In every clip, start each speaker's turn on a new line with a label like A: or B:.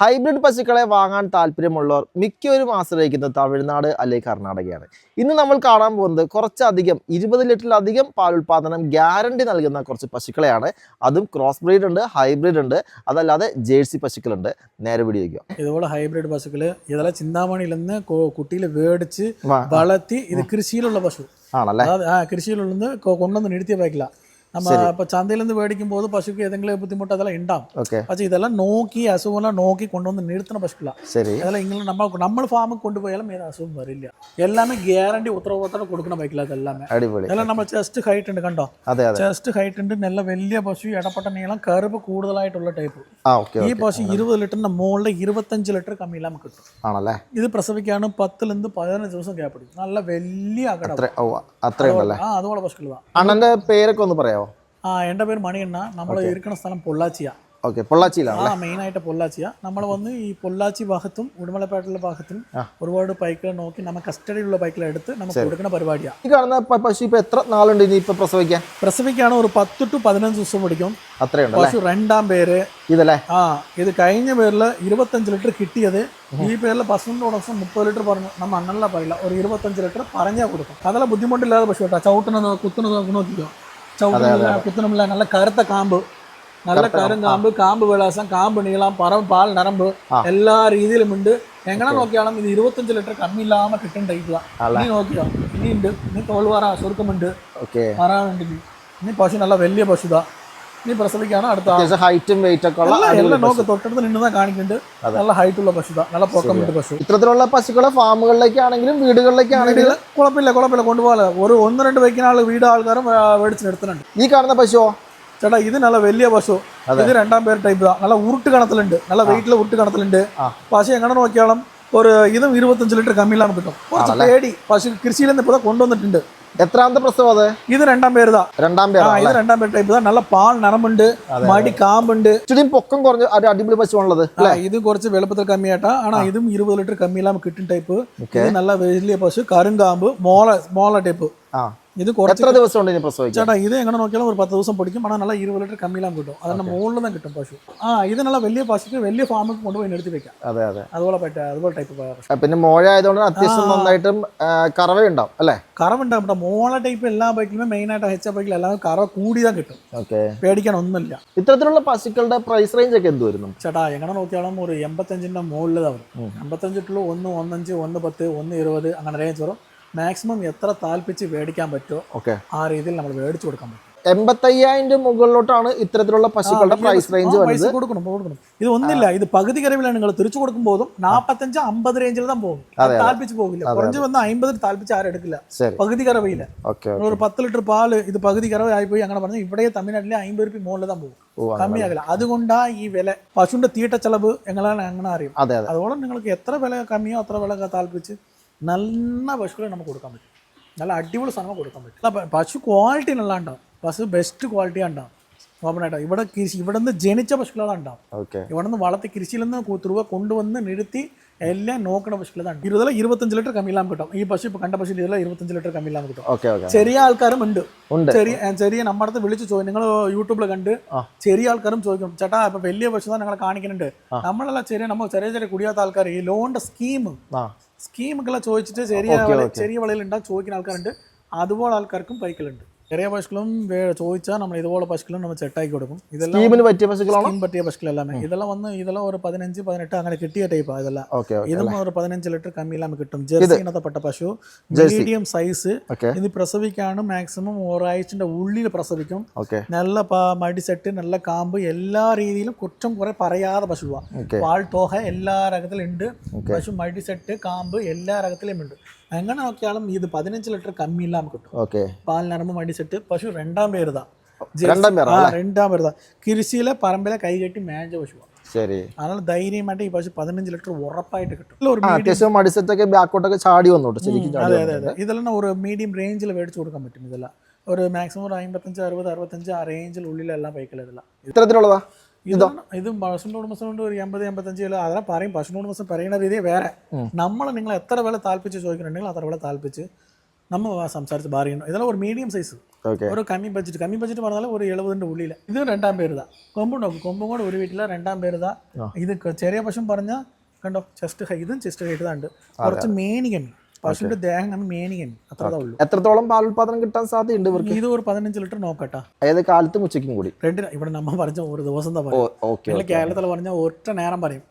A: Hybrid പശുക്കളെ വാങ്ങാൻ താല്പര്യമുള്ളവർ മിക്കവരും ആശ്രയിക്കുന്നത് തമിഴ്നാട് അല്ലെങ്കിൽ കർണാടകയാണ്. ഇന്ന് നമ്മൾ കാണാൻ പോകുന്നത് കുറച്ചധികം ഇരുപത് ലിറ്ററിലധികം പാലുൽപാദനം ഗ്യാരണ്ടി നൽകുന്ന കുറച്ച് പശുക്കളെയാണ്. അതും ക്രോസ് ബ്രീഡ് ഉണ്ട് ഹൈബ്രിഡ് ഉണ്ട് അതല്ലാതെ ജേഴ്സി പശുക്കളുണ്ട്. നേരെ പിടിക്കുക
B: ഇതുപോലെ ഹൈബ്രിഡ് പശുക്കൾ ഇതെല്ലാം ചിന്താമണിയിൽ നിന്ന് കുട്ടിയിൽ മേടിച്ച് വളർത്തി ഇത് കൃഷിയിലുള്ള പശു.
A: ആണല്ലേ?
B: കൃഷിയിലുള്ള കൊണ്ടുവന്ന് നിർത്തിയ ബൈക്കില്ല நம்ம இப்போ சந்தையிலேருந்து வேடிக்கும் போது பசுக்கு எதெങ്കിലും புத்திமுட்டு அதெல்லாம் இண்டாம்
A: பச்சை
B: இதெல்லாம் நோக்கி அசுவெல்லாம் நோக்கி கொண்டு வந்து நிறுத்தின பசுக்கலாம்
A: சரி
B: அதெல்லாம் இங்கே நம்ம நம்ம ஃபார்முக்கு கொண்டு போயாலும் ஏதோ அசுவம் வரும் இல்லையா எல்லாமே கேரண்டி உத்தரவாதத்தோட അതെല്ലാമേ എല്ലാം നമ്മൾ ചെസ്റ്റ് ഹൈറ്റ് ഉണ്ട് കണ്ടോ? ചെസ്റ്റ് ഹൈറ്റ് ഉണ്ട് നല്ല വലിയ പശു ഇടപെട്ട നീളം കറുപ്പ് കൂടുതലായിട്ടുള്ള ടൈപ്പ് ഈ പശു ഇരുപത് ലിറ്ററിന്റെ മുകളിൽ ഇരുപത്തഞ്ച് ലിറ്റർ കമ്മി ഇല്ലാമ കിട്ടും.
A: ആണല്ലേ?
B: ഇത് പ്രസവിക്കാണ് പത്തിലിന്ന് പതിനഞ്ച് ദിവസം ഗ്യാപ്പ് നല്ല വലിയ അകടം. അതുപോലെ പശുക്കളാണ്
A: അണ്ണന്റെ പേരൊക്കെ ഒന്ന് പറയാമോ
B: ആ എന്റെ പേര് മണിയണ്ണ. നമ്മൾ ഇരിക്കുന്ന സ്ഥലം പൊള്ളാച്ചിയാ.
A: ഓക്കെ പൊള്ളാച്ചിയിലാണ്
B: ആ മെയിനായിട്ട് പൊള്ളാച്ചിയാ. നമ്മൾ വന്ന് ഈ പൊള്ളാച്ചി ഭാഗത്തും ഉടുമലപ്പേട്ടിലെ ഭാഗത്തും ഒരുപാട് ബൈക്കുകൾ നോക്കി നമ്മൾ കസ്റ്റഡിയിലുള്ള ബൈക്കുകൾ എടുത്ത് നമുക്ക് കൊടുക്കുന്ന പരിപാടിയാണ്
A: ഈ കാണുന്ന പശു ഇപ്പൊ എത്ര നാളുണ്ട് ഇനി ഇപ്പൊ പ്രസവിക്കാൻ?
B: പ്രസവിക്കാണ് ഒരു പത്ത് ടു പതിനഞ്ച് ദിവസം പിടിക്കും.
A: അത്രയുണ്ട്
B: പശു രണ്ടാം പേര്.
A: ഇതല്ലേ?
B: ആ ഇത് കഴിഞ്ഞ പേരിൽ ഇരുപത്തഞ്ച് ലിറ്റർ കിട്ടിയത്. ഈ പേരിൽ പശുവിന്റെ ഉടസം മുപ്പത് ലിറ്റർ പറഞ്ഞു. നമ്മൾ അങ്ങനെയുള്ള പറയില്ല. ഒരു ഇരുപത്തഞ്ച് ലിറ്റർ പറഞ്ഞാൽ കൊടുക്കും. അതെല്ലാം ബുദ്ധിമുട്ടില്ലാതെ പശു കേട്ടോ. ചവിട്ടുന്നത് നോക്കി നോക്കിക്കോ. ചവിട്ടുന്നില്ല കുത്തുന്നില്ല നല്ല കറുത്ത കാമ്പ് നല്ല കരും കാമ്പ് കാമ്പ് വിളാസം കാമ്പ് നീളം പറ പാൽ നരമ്പ് എല്ലാ രീതിയിലും ഉണ്ട് എങ്ങനെ നോക്കിയാലും ഇത് ഇരുപത്തഞ്ച് ലിറ്റർ കമ്മിയില്ലാമ കിട്ടുന്ന ടൈപ്പ് ഇനി നോക്കിയോ ഇനിയുണ്ട് ഇനി തോൾ വറ സുരുക്കമുണ്ട്
A: ഓക്കെ
B: വരാനുണ്ട് ഇനി. ഇനി പശു നല്ല വലിയ പശുതാ ഇനി പ്രസവിക്കാണ് അടുത്ത
A: ഹൈറ്റും വെയിറ്റ് ഒക്കെ ഉള്ള
B: എല്ലാം നോക്ക് തൊട്ടടുത്ത് നിന്നതാ കാണിക്കുന്നുണ്ട് നല്ല ഹൈറ്റ് ഉള്ള പശു നല്ല പൊക്കമുണ്ട് പശു.
A: ഇത്തരത്തിലുള്ള പശുക്കളെ ഫാമുകളിലേക്കാണെങ്കിലും വീടുകളിലേക്കാണെങ്കിലും
B: കുഴപ്പമില്ല കുഴപ്പമില്ല കൊണ്ടുപോകാലോ. ഒരു ഒന്ന് രണ്ട് വയ്ക്കുന്ന ആൾ വീട് ആൾക്കാരും മേടിച്ച് നിർത്തുന്നുണ്ട്.
A: ഈ കാണുന്ന പശുവോ?
B: ചേട്ടാ ഇത് നല്ല വലിയ പശു. ഇത് രണ്ടാം പേര് ടൈപ്പ് നല്ല ഉരുട്ട് കണത്തിലുണ്ട്. നല്ല വെയിറ്റിലെ ഉരുട്ട് കണത്തിലുണ്ട്. പശു എങ്ങനെ നോക്കിയാലും ഒരു ഇതും ഇരുപത്തഞ്ച് ലിറ്റർ കമ്മിയിലാണ് കിട്ടും. കുറച്ച് പേടി. പശു കൃഷിയിൽ നിന്ന് ഇപ്പോൾ കൊണ്ടുവന്നിട്ടുണ്ട്.
A: എത്രാമത്തെ പ്രസവം അത്?
B: ഇത് രണ്ടാം പേരുതാ.
A: രണ്ടാം
B: பேர்
A: இது
B: ഇത് രണ്ടാം പേര് ടൈപ്പ് നല്ല പാൽ നിറമുണ്ട് മടി കാമ്പുണ്ട്.
A: ഇച്ചിരി പൊക്കം കുറഞ്ഞ ഒരു അടിപൊളി പശുവാണുള്ളത്
B: ഇത് കുറച്ച് വെളുപ്പത്തിൽ കമ്മിയായിട്ടാ. ആണോ ഇതും ഇരുപത് ലിറ്റർ കമ്മിയിലാമ കിട്ടും ടൈപ്പ് ഇത് നല്ല വലിയ പശു കരുങ്കാമ്പ് മോള മോള ടൈപ്പ്
A: ആ.
B: ഇത് കുറച്ച്
A: എത്ര ദിവസം ഉണ്ട് ഇനി പ്രസവിക്കാൻ
B: ചേട്ടാ ഇത് എങ്ങനെ നോക്കിയാലും ഒരു പത്ത് ദിവസം പിടിക്കും ஆனால் നല്ല ഇരുപത് ലിറ്റർ കമ്മിയിലാം കിട്ടും അതിന്റെ മുകളിൽ നിന്ന് കിട്ടും പശു ആ ഇത് നല്ല വലിയ പശുക്ക് വലിയ ഫാമിൽ കൊണ്ടുപോയി നിർത്തി വെക്കാം
A: അതെ അതെ
B: അതുപോലെ പറ്റ അതുപോലെ ടൈപ്പ് പശു
A: ആ, പിന്നെ മോഴ ആയതുകൊണ്ട് അത്യാവശ്യം നന്നായിട്ടും ആ, കറവയുണ്ടാവും അല്ലേ
B: കറവുണ്ട് നമ്മുടെ മോള ടൈപ്പ് എല്ലാ ബൈക്കിലും മെയിൻ ആയിട്ട് എച്ച് ബൈക്കിലും എല്ലാം കറവ് കൂടിയതാ കിട്ടും
A: ഓക്കെ
B: പേടിക്കാൻ ഒന്നുമില്ല
A: ഇത്തരത്തിലുള്ള പശുക്കളുടെ പ്രൈസ് റേഞ്ച് ഒക്കെ എന്ത് വരുന്നു
B: ചേട്ടാ എങ്ങനെ നോക്കിയാലും ഒരു എൺപത്തഞ്ചിന്റെ മുകളിൽ വരും എൺപത്തഞ്ചിട്ടുള്ള ഒന്ന് ഒന്നഞ്ച് ഒന്ന് പത്ത് ഒന്ന് ഇരുപത് അങ്ങനെ റേഞ്ച് വരും മാക്സിമം എത്ര താല്പിച്ച് മേടിക്കാൻ പറ്റുമോ
A: ഓക്കെ.
B: ആ രീതിയിൽ നമ്മൾ മേടിച്ചു കൊടുക്കാൻ പറ്റും.
A: എൺപത്തയ്യായിരം മുകളിലോട്ടാണ് ഇത്തരത്തിലുള്ള പശുക്കളുടെ പ്രൈസ് റേഞ്ച് വരുന്നത്.
B: കൊടുക്കണം കൊടുക്കണം. ഇത് ഒന്നില്ല ഇത് പകുതി കരവിലാണ് നിങ്ങൾ തിരിച്ചു കൊടുക്കുമ്പോഴും നാപ്പത്തഞ്ച് അമ്പത് റേഞ്ചിൽ തന്നെ പോകും. താല്പിച്ച് പോകില്ല. കുറഞ്ഞു വന്ന അമ്പതിൽ താല്പിച്ച് ആരും എടുക്കില്ല. പകുതി കറവയില്ല ഒരു പത്ത് ലിറ്റർ പാൽ ഇത് പകുതി കറവായി പോയി അങ്ങനെ പറഞ്ഞാൽ ഇവിടെ തമിഴ്നാട്ടിലെ അമ്പത് രൂപ മുകളിൽ തന്നെ പോകും. കമ്മിയാകില്ല അതുകൊണ്ടാ ഈ വില. പശുവിന്റെ തീട്ട ചെലവ് എങ്ങനെ അങ്ങനെ അറിയും.
A: അതെ അതെ.
B: അതുപോലെ നിങ്ങൾക്ക് എത്ര വില കമ്മിയോ അത്ര വില താല്പിച്ച് നല്ല പശുക്കളെ നമുക്ക് കൊടുക്കാൻ പറ്റും. നല്ല അടിപൊളി സാധനം കൊടുക്കാൻ പറ്റും. അപ്പം പശു ക്വാളിറ്റി നല്ല ഉണ്ടാവും പശു ബെസ്റ്റ് ക്വാളിറ്റി ഉണ്ടാവും ഓപ്പണായിട്ട്. ഇവിടെ കൃഷി ഇവിടെ നിന്ന് ജനിച്ച പശുക്കളാണ് ഉണ്ടാവും ഇവിടെ നിന്ന് വളർത്തി കൃഷിയിൽ നിന്ന് കൂത്തുരുവ തുരുവ കൊണ്ടുവന്ന് നിരുത്തി എല്ലാം നോക്കണ പശുക്കളാണ്. ഇരുപതിൽ ഇരുപത്തഞ്ച് ലിറ്റർ കമ്മിയിലാൻ കിട്ടും. ഈ പശു ഇപ്പൊ കണ്ട പശു ഇതിൽ ഇരുപത്തഞ്ച് ലിറ്റർ കമ്മിയിലാൻ കിട്ടും. ചെറിയ ആൾക്കാരും ഉണ്ട്. ചെറിയ ചെറിയ നമ്മുടെ അടുത്ത് വിളിച്ച് ചോദിക്കും നിങ്ങൾ യൂട്യൂബിൽ കണ്ട്. ചെറിയ ആൾക്കാരും ചോദിക്കും ചേട്ടാ ഇപ്പൊ വലിയ പശു തന്നെ ഞങ്ങളെ കാണിക്കുന്നുണ്ട് നമ്മളെല്ലാം ചെറിയ നമ്മൾ ചെറിയ ചെറിയ കുടിയാത്ത ആൾക്കാർ ഈ ലോണിന്റെ സ്കീം സ്കീമൊക്കെ ചോദിച്ചിട്ട് ചെറിയ ചെറിയ വിളയിൽ ഉണ്ടാകും ചോദിക്കുന്ന ആൾക്കാരുണ്ട്. അതുപോലെ ആൾക്കാർക്കും പൈക്കലുണ്ട്. ചെറിയ പശുക്കളും ചോദിച്ചാൽ നമ്മൾ ഇതുപോലെ പശുക്കളും നമ്മൾ സെറ്റാക്കി കൊടുക്കും. ഇതെല്ലാം
A: പറ്റിയ പശുക്കളാണ്?
B: പറ്റിയ പശുക്കളെല്ലാം. ഇതെല്ലാം വന്ന് ഇതെല്ലാം ഒരു പതിനഞ്ച് പതിനെട്ട് അങ്ങനെ കിട്ടിയ ടൈപ്പാണ് ഇതെല്ലാം. ഇതും ഒരു പതിനഞ്ച് ലിറ്റർ കമ്മിയിലാമ കിട്ടും. ജെർസി ഇനത്തപ്പെട്ട പശു മീഡിയം സൈസ്
A: ഇനി
B: ഇത് പ്രസവിക്കാണ് മാക്സിമം ഒരാഴ്ചന്റെ ഉള്ളിൽ പ്രസവിക്കും. നല്ല മടിസെട്ട് നല്ല കാമ്പ് എല്ലാ രീതിയിലും കുറ്റം കുറെ പറയാതെ പശുവാണ് പാൽ തോഹ എല്ലാ രകത്തിലും ഉണ്ട്. പശു മടിസെട്ട് കാമ്പ് എല്ലാ രകത്തിലും ഉണ്ട്. എങ്ങനെ നോക്കിയാലും ഇത് പതിനഞ്ച് ലിറ്റർ കമ്മി ഇല്ലാന്ന് കിട്ടും.
A: ഓക്കെ.
B: പാലിനറമ്പ് മടിച്ചിട്ട് പശു രണ്ടാം പേരുതാ.
A: രണ്ടാം
B: പേരുതാ. കൃഷിയിലെ പറമ്പിലെ കൈ കെട്ടി മേഞ്ച പശുവാണ്
A: ശരി.
B: അതാണ് ധൈര്യമായിട്ട് ഈ പശു പതിനഞ്ച് ലിറ്റർ ഉറപ്പായിട്ട് കിട്ടും.
A: അത്യാവശ്യം ബാക്കോട്ടൊക്കെ ചാടി വന്നോട്ട്
B: ഇതെല്ലാം ഒരു മീഡിയം റേഞ്ചിൽ മേടിച്ചു കൊടുക്കാൻ പറ്റും ഇതെല്ലാം. ഒരു മാക്സിമം ഒരു അമ്പത്തഞ്ച് അറുപത് അറുപത്തഞ്ച് ആ റേഞ്ചിൽ റേഞ്ചിനുള്ളിലെല്ലാം ബൈക്കിലെല്ലാം
A: ഇത്തരത്തിലുള്ളതാ
B: ഇതാ. ഇത് പശുവിന്റെ ഉടമസ്ഥനോട് ഒരു എൺപത് എൺപത്തഞ്ച് കിലോ അതിനെ പറയും. പശുവിന്റെ ഉടമസ്ഥൻ പറയുന്ന രീതി വേറെ. നമ്മൾ നിങ്ങൾ എത്ര വില താല്പിച്ച് ചോദിക്കുന്നുണ്ടെങ്കിൽ അത്ര വില താല്പിച്ച് നമ്മൾ സംസാരിച്ച് പറയണം ഇതെല്ലാം ഒരു മീഡിയം സൈസ് ഒരു കമ്മി ബഡ്ജറ്റ് കമ്മി ബഡ്ജറ്റ് പറഞ്ഞാൽ ഒരു എഴുപതിന്റെ ഉള്ളിൽ ഇത് രണ്ടാം പേരുതാ കൊമ്പും നോക്കും കൊമ്പും കൂടെ ഒരു വീട്ടിലെ രണ്ടാം
A: പേരുതാ
B: ഇത്. ചെറിയ പശു പറഞ്ഞാൽ കണ്ടോ ചെസ്റ്റ് ഹൈ ഇതും ചെസ്റ്റ് ഹൈറ്റ് ഉണ്ട്. കുറച്ച് മേനിക്കമ്മി പശുവിന്റെ ദേഹം അങ്ങ് മേനികൻ അത്രേ ഉള്ളൂ.
A: എത്രത്തോളം പാലുൽപാദനം കിട്ടാൻ സാധ്യതയുണ്ട് ഇവർക്ക്?
B: ഇത് ഒരു പതിനഞ്ച് ലിറ്റർ നോക്കട്ടെ.
A: അതായത് കാലത്തും ഉച്ചയ്ക്കും കൂടി?
B: രണ്ടിന് ഇവിടെ നമ്മൾ പറഞ്ഞ ഒരു ദിവസം പറയും? കേരളത്തിൽ പറഞ്ഞ ഒറ്റ നേരം പറയും.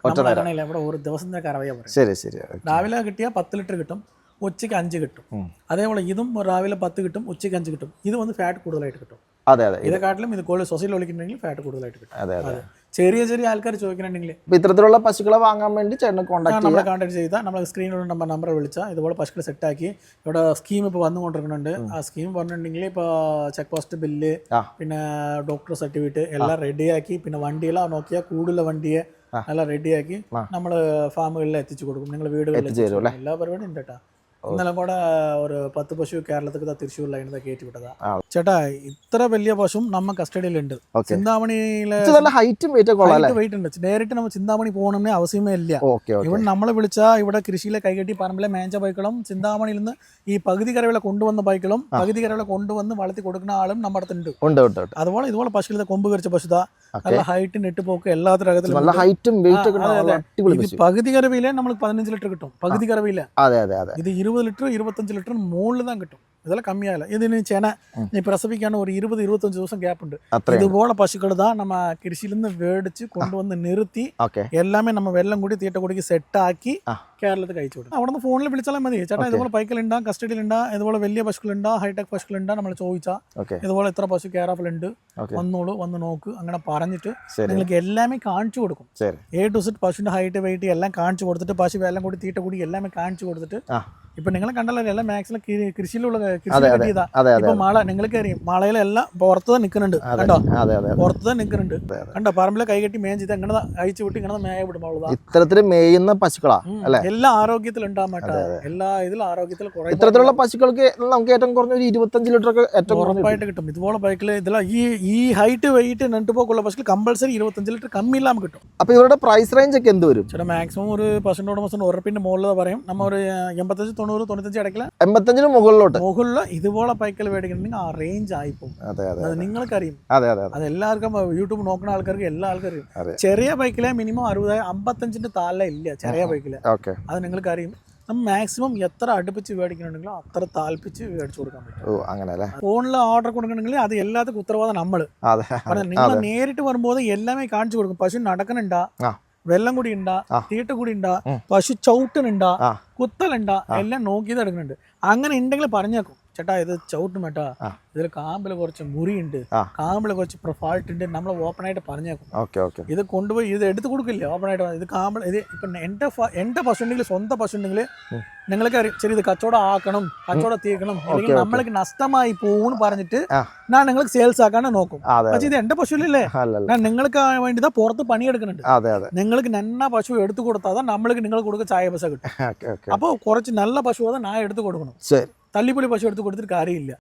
B: ഇവിടെ ഒരു ദിവസം കറവയാ പറയും.
A: ശരി ശരി
B: രാവിലെ കിട്ടിയാൽ പത്ത് ലിറ്റർ കിട്ടും ഉച്ചയ്ക്ക് അഞ്ച് കിട്ടും. അതേപോലെ ഇതും രാവിലെ പത്ത് കിട്ടും ഉച്ചയ്ക്ക് അഞ്ച് കിട്ടും. ഇത് വന്ന് ഫാറ്റ് കൂടുതലായിട്ട് കിട്ടും.
A: അതെ അതെ.
B: ഇതേക്കാട്ടിലും ഇത് കോഴി സൊസൈറ്റിൽ ഒളിക്കുന്നുണ്ടെങ്കിൽ ഫാറ്റ് കൂടുതലായിട്ട് കിട്ടും.
A: അതെ. അതെ.
B: ചെറിയ ചെറിയ ആൾക്കാർ ചോദിക്കുന്നുണ്ടെങ്കിൽ
A: ഇത്തരത്തിലുള്ള പശുക്കളെ വാങ്ങാൻ വേണ്ടി ചേട്ടനെ കോൺടാക്ട്
B: നമ്മളെ കോൺടാക്ട് ചെയ്താൽ നമ്മൾ സ്ക്രീനിലുള്ള നമ്പർ നമ്പർ വിളിച്ചാൽ ഇതുപോലെ പശുക്കൾ സെറ്റാക്കി ഇവിടെ സ്കീം ഇപ്പോൾ വന്നുകൊണ്ടിരിക്കുന്നുണ്ട്. ആ സ്കീം പറഞ്ഞിട്ടുണ്ടെങ്കിൽ ഇപ്പോൾ ചെക്ക് പോസ്റ്റ് ബില്ല് പിന്നെ ഡോക്ടർ സർട്ടിഫിക്കറ്റ് എല്ലാം റെഡിയാക്കി പിന്നെ വണ്ടിയെല്ലാം നോക്കിയാൽ കൂടുതൽ വണ്ടിയെ എല്ലാം റെഡിയാക്കി നമ്മൾ ഫാമുകളിൽ എത്തിച്ചു കൊടുക്കും. നിങ്ങൾ വീടുകളിൽ എല്ലാ പരിപാടിയും ഉണ്ട് ചേട്ടാ ഇന്നലെ കൂടെ ഒരു പത്ത് പശു കേരളത്തിൽ തൃശ്ശൂരിലായിരുന്നു കയറ്റി വിട്ടതാ. ചേട്ടാ ഇത്ര വലിയ പശുവും നമ്മ കസ്റ്റഡിയിലുണ്ട്.
A: ഉണ്ട്
B: ചിന്താമണിയിലെ
A: ഹൈറ്റും വെയിറ്റും
B: ഉണ്ട്. നേരിട്ട് നമ്മൾ ചിന്താമണി പോകണമെന്ന് ആവശ്യമേ ഇല്ല. ഇവിടെ നമ്മളെ വിളിച്ച ഇവിടെ കൃഷിയിലെ കൈകെട്ടി പറമ്പിലെ മേഞ്ച ബൈക്കുകളും ചിന്താമണിയിൽ നിന്ന് ഈ പകുതി കരവിലെ കൊണ്ടുവന്ന ബൈക്കുകളും പകുതി കരവിലെ കൊണ്ടുവന്ന് വളർത്തി കൊടുക്കുന്ന ആളും നമ്മുടെ അടുത്തുണ്ട്. അതുപോലെ ഇതുപോലെ പശുക്കളെ കൊമ്പ് കരിച്ച പശുത നല്ല ഹൈറ്റ് നെട്ടുപോക്ക് എല്ലാ തരത്തിലും
A: നല്ല ഹൈറ്റും വെയിറ്റ്
B: പകുതി കരവിലെ നമ്മൾ പതിനഞ്ച് ലിറ്റർ കിട്ടും. പകുതി
A: കരവിയിലെ.
B: ഇത് ഇരുപത് ലിറ്റർ ഇരുപത്തഞ്ച് ലിറ്റർ മുകളിൽ തന്നെ കിട്ടും ഇതെല്ലാം കമ്മിയാവില്ല ഇതിന് ചെന
A: ഉം.
B: നീ പ്രസവിക്കാൻ ഒരു ഇരുപത് ഇരുപത്തഞ്ച് ദിവസം ഗ്യാപ്പ് ഉണ്ട്
A: അത്രയും
B: ഇതുപോലെ പശുക്കൾ தான் நம்ம കൃഷിയിൽ നിന്ന് മേടിച്ച് കൊണ്ടുവന്ന് നിർത്തി
A: ഓക്കെ
B: எல்லாமே நம்ம வெள்ளம் കൂടി തീറ്റ കുടിക്ക് സെറ്റാക്കി
A: ആ.
B: കേരളത്തിൽ കഴിച്ചു കൊടുക്കും അവിടെ നിന്ന് ഫോണിൽ വിളിച്ചാൽ മതി ചേട്ടാ
A: Okay.
B: ഇതുപോലെ ബൈക്കിലുണ്ടാ കസ്റ്റഡിയിലുണ്ടാ ഇതുപോലെ വലിയ പശുക്കളുണ്ടാ ഹൈടെക് പശുക്കളുണ്ടാ നമ്മൾ ചോദിച്ചാൽ
A: ഓക്കെ
B: ഇതുപോലെ എത്ര പശു കേരളത്തിലുണ്ട്
A: ഓക്കെ
B: വന്നോളൂ വന്ന് നോക്ക് അങ്ങനെ പറഞ്ഞിട്ട്
A: ശരി
B: നിങ്ങൾക്ക് എല്ലാമേ കാണിച്ചു കൊടുക്കും
A: ശരി
B: എ ടു സെറ്റ് പശുവിന്റെ ഹൈറ്റ് വെയിറ്റ് എല്ലാം കാണിച്ചു കൊടുത്തിട്ട് പശു വെള്ളം കൂടി തീറ്റ കൂടി എല്ലാമേ കാണിച്ചു കൊടുത്തിട്ട്
A: ആ.
B: ഇപ്പൊ നിങ്ങൾ കണ്ടല്ലോ എല്ലാം മാക്സിമം കൃഷിയിലുള്ള ഇപ്പൊ മഴ നിങ്ങൾക്ക് അറിയാം മഴയിലെല്ലാം പുറത്ത് തന്നെ നിൽക്കുന്നുണ്ട് കണ്ടോ? പുറത്ത് തന്നെ നിൽക്കുന്നുണ്ട് കണ്ടോ? പറമ്പിലെ കൈകെട്ടി ചെയ്ത് എങ്ങനെ അയച്ചു വിട്ട് ഇങ്ങനെ മേയ വിടുമ്പോൾ
A: ഇത്തരത്തിൽ മേയുന്ന പശുക്കളാ അല്ലേ?
B: എല്ലാ ആരോഗ്യത്തിൽ ഉണ്ടാകട്ടെ എല്ലാ ഇതിലും ആരോഗ്യത്തിൽ കുറെ
A: ഇത്തരത്തിലുള്ള പശുക്കൾക്ക് നമുക്ക് ഏറ്റവും കുറഞ്ഞ ഒരു ഇരുപത്തഞ്ച് ലിറ്റർ ഒക്കെ ഏറ്റവും
B: ഉറപ്പായിട്ട് കിട്ടും. ഇതുപോലെ ബൈക്കിൽ ഇതെല്ലാം ഈ ഈ ഹൈറ്റ് വെയിറ്റ് നെട്ടുപോക്കുള്ള പശുക്കൾ കമ്പൾസറി ഇരുപത്തഞ്ച് ലിറ്റർ കമ്മി ഇല്ലാമ കിട്ടും.
A: അപ്പൊ ഇവരുടെ പ്രൈസ് റേഞ്ച് ഒക്കെ എന്ത് വരും?
B: ചേട്ടാ മാക്സിമം ഒരു പശുവിന്റെ ഉടമസ്ഥന്റെ ഉറപ്പിന്റെ മുകളിൽ പറയും. നമ്മ ഒരു എൺപത്തഞ്ച് തൊണ്ണൂറ് തൊണ്ണൂറ്റഞ്ച് ഇടയ്ക്കിൽ
A: എൺപത്തഞ്ചിന് മുകളിലോട്ട്.
B: മുകളിൽ ഇതുപോലെ പൈക്കൽ മേടിക്കണമെങ്കിൽ ആ റേഞ്ച് ആയിപ്പോകും
A: അതെ അതെ
B: അത് നിങ്ങൾക്കറിയും.
A: അതെ അതെ അതെ.
B: എല്ലാവർക്കും യൂട്യൂബ് നോക്കുന്ന ആൾക്കാർക്ക് എല്ലാ ആൾക്കാരും ചെറിയ ബൈക്കിലെ മിനിമം അറുപത് അമ്പത്തഞ്ചിന്റെ താഴെ ഇല്ല ചെറിയ
A: ബൈക്കിൽ
B: അത് നിങ്ങൾക്കറിയും. നമ്മൾ മാക്സിമം എത്ര അടുപ്പിച്ച് മേടിക്കണമെങ്കിലും അത്ര താല്പിച്ച് മേടിച്ചു കൊടുക്കാൻ പറ്റും.
A: അങ്ങനെ
B: ഫോണിൽ ഓർഡർ കൊടുക്കണമെങ്കിൽ അത് എല്ലാത്തിനും ഉത്തരവാദിത്തം നമ്മൾ നിങ്ങൾ നേരിട്ട് വരുമ്പോൾ എല്ലാമേ കാണിച്ചു കൊടുക്കും. പശു നടക്കണുണ്ടാ. വെള്ളം കൂടി ഉണ്ടാ തീട്ട് കൂടി ഉണ്ടാ. പശു ചവിട്ടനുണ്ടാ. കുത്തലുണ്ടാ എല്ലാം നോക്കിയത് എടുക്കുന്നുണ്ട് അങ്ങനെ ഉണ്ടെങ്കിൽ പറഞ്ഞേക്കും ചേട്ടാ ഇത് ചവിട്ടും
A: ചേട്ടാ.
B: ഇതിൽ കാമ്പിൽ കുറച്ച് മുറി
A: ഉണ്ട്
B: കാമ്പിൽ കുറച്ച് പ്രൊഫാൾട്ട് ഉണ്ട്. നമ്മൾ ഓപ്പൺ ആയിട്ട് പറഞ്ഞേക്കും. ഇത് കൊണ്ടുപോയി ഇത് എടുത്തു കൊടുക്കില്ല? ഓപ്പൺ ആയിട്ട് ഇത് കാമ്പിൾ ഇത് ഇപ്പൊ എന്റെ എന്റെ പശു ഉണ്ടെങ്കിൽ സ്വന്തം പശു ഉണ്ടെങ്കിൽ. നിങ്ങൾക്ക് ശരി ഇത് കച്ചവടം ആക്കണം കച്ചവടം തീർക്കണം അല്ലെങ്കിൽ. നമ്മൾക്ക് നഷ്ടമായി പോകും പറഞ്ഞിട്ട് ഞാൻ നിങ്ങൾക്ക് സെയിൽസ് ആക്കാണ്ട് നോക്കും. പക്ഷെ ഇത് എന്റെ പശുവിലല്ലേ?
A: അല്ലേ
B: ഞാൻ നിങ്ങൾക്ക് വേണ്ടി ഇതാ പുറത്ത് പണിയെടുക്കുന്നുണ്ട്. നിങ്ങൾക്ക് നന്ന പശു എടുത്തു കൊടുത്താൽ നമ്മൾക്ക് നിങ്ങൾ കൊടുക്കുക ചായ പൈസ കിട്ടും. അപ്പോൾ കുറച്ച് നല്ല പശു അതാ ഞാൻ എടുത്തു കൊടുക്കണം. തല്ലിപ്പൊളി പശു എടുത്ത് കൊടുത്തിട്ട് കാര്യമില്ല.